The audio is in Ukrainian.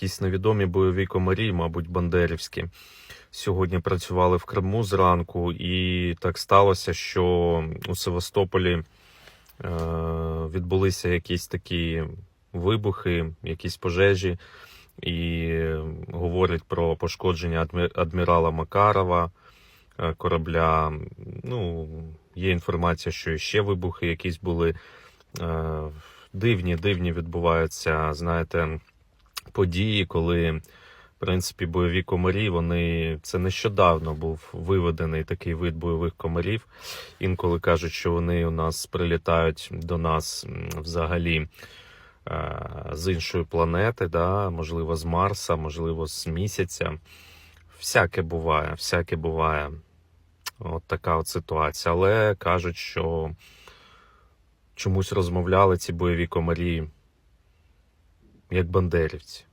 якісь невідомі бойові комарі, мабуть, бандерівські. Сьогодні працювали в Криму зранку, і так сталося, що у Севастополі е, відбулися якісь такі вибухи, якісь пожежі, і говорять про пошкодження адмірала Макарова е, корабля. Ну, є інформація, що ще вибухи якісь були. Е, Дивні, дивні відбуваються, знаєте, події, коли, в принципі, бойові комарі, вони це нещодавно був виведений такий вид бойових комарів. Інколи кажуть, що вони у нас прилітають до нас взагалі е, з іншої планети, да, можливо, з Марса, можливо, з місяця. Всяке буває, всяке буває. От така от ситуація. Але кажуть, що чомусь розмовляли ці бойові комарі як бандерівці.